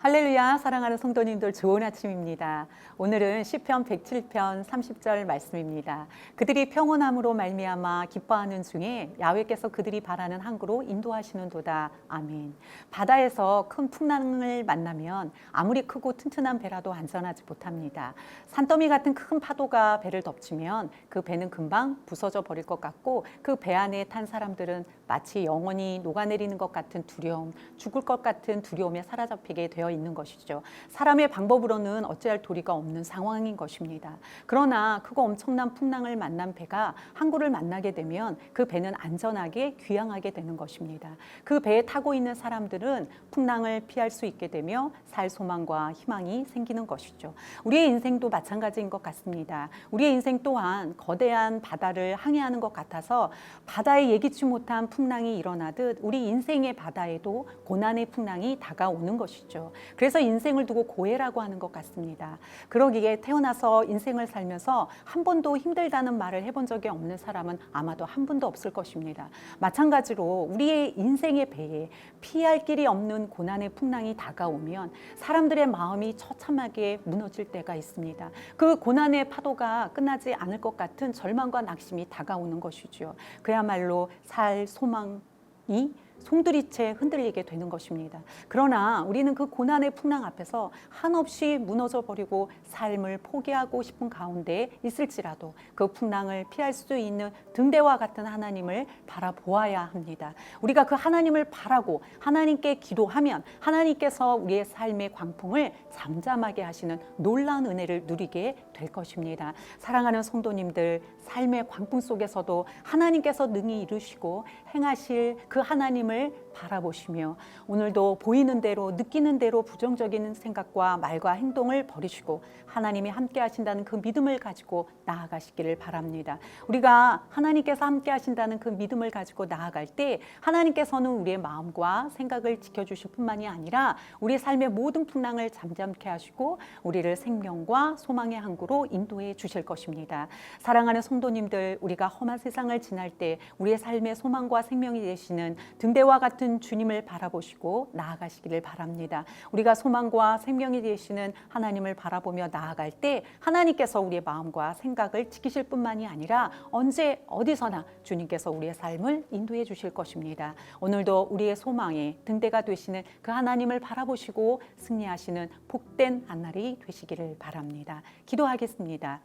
할렐루야 사랑하는 성도님들 좋은 아침입니다. 오늘은 시편 107편 30절 말씀입니다. 그들이 평온함으로 말미암아 기뻐하는 중에 야훼께서 그들이 바라는 항구로 인도하시는도다. 아멘. 바다에서 큰 풍랑을 만나면 아무리 크고 튼튼한 배라도 안전하지 못합니다. 산더미 같은 큰 파도가 배를 덮치면 그 배는 금방 부서져 버릴 것 같고 그 배 안에 탄 사람들은 마치 영원히 녹아내리는 것 같은 두려움, 죽을 것 같은 두려움에 사로잡히게 되어 있는 것이죠. 사람의 방법으로는 어찌할 도리가 없는 상황인 것입니다. 그러나 크고 엄청난 풍랑을 만난 배가 항구를 만나게 되면 그 배는 안전하게 귀향하게 되는 것입니다. 그 배에 타고 있는 사람들은 풍랑을 피할 수 있게 되며 살 소망과 희망이 생기는 것이죠. 우리의 인생도 마찬가지인 것 같습니다. 우리의 인생 또한 거대한 바다를 항해하는 것 같아서 바다에 예기치 못한 풍랑이 일어나듯 우리 인생의 바다에도 고난의 풍랑이 다가오는 것이죠. 그래서 인생을 두고 고해라고 하는 것 같습니다. 그러기에 태어나서 인생을 살면서 한 번도 힘들다는 말을 해본 적이 없는 사람은 아마도 한 분도 없을 것입니다. 마찬가지로 우리의 인생의 배에 피할 길이 없는 고난의 풍랑이 다가오면 사람들의 마음이 처참하게 무너질 때가 있습니다. 그 고난의 파도가 끝나지 않을 것 같은 절망과 낙심이 다가오는 것이죠. 그야말로 살 소망이 송두리째 흔들리게 되는 것입니다. 그러나 우리는 그 고난의 풍랑 앞에서 한없이 무너져 버리고 삶을 포기하고 싶은 가운데 있을지라도 그 풍랑을 피할 수 있는 등대와 같은 하나님을 바라보아야 합니다. 우리가 그 하나님을 바라고 하나님께 기도하면 하나님께서 우리의 삶의 광풍을 잠잠하게 하시는 놀라운 은혜를 누리게 될 것입니다. 사랑하는 성도님들, 삶의 광풍 속에서도 하나님께서 능히 이루시고 행하실 그 하나님 을 바라보시며 오늘도 보이는 대로 느끼는 대로 부정적인 생각과 말과 행동을 버리시고 하나님이 함께 하신다는 그 믿음을 가지고 나아가시기를 바랍니다. 우리가 하나님께서 함께 하신다는 그 믿음을 가지고 나아갈 때 하나님께서는 우리의 마음과 생각을 지켜 주실 뿐만이 아니라 우리 삶의 모든 풍랑을 잠잠케 하시고 우리를 생명과 소망의 항구로 인도해 주실 것입니다. 사랑하는 성도님들, 우리가 험한 세상을 지날 때 우리의 삶의 소망과 생명이 되시는 등 대와 같은 주님을 바라보시고 나아가시기를 바랍니다. 우리가 소망과 생명이 되시는 하나님을 바라보며 나아갈 때 하나님께서 우리의 마음과 생각을 지키실 뿐만이 아니라 언제 어디서나 주님께서 우리의 삶을 인도해 주실 것입니다. 오늘도 우리의 소망의 등대가 되시는 그 하나님을 바라보시고 승리하시는 복된 한 날이 되시기를 바랍니다. 기도하겠습니다.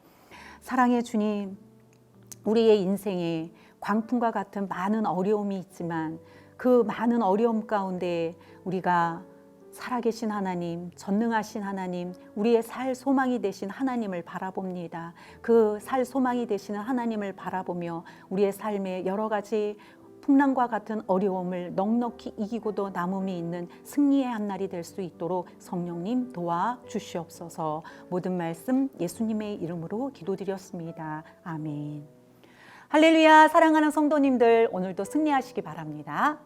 사랑의 주님, 우리의 인생에 광풍과 같은 많은 어려움이 있지만 그 많은 어려움 가운데 우리가 살아계신 하나님, 전능하신 하나님, 우리의 살 소망이 되신 하나님을 바라봅니다. 그 살 소망이 되시는 하나님을 바라보며 우리의 삶에 여러 가지 풍랑과 같은 어려움을 넉넉히 이기고도 남음이 있는 승리의 한 날이 될 수 있도록 성령님 도와 주시옵소서. 모든 말씀 예수님의 이름으로 기도드렸습니다. 아멘. 할렐루야 사랑하는 성도님들 오늘도 승리하시기 바랍니다.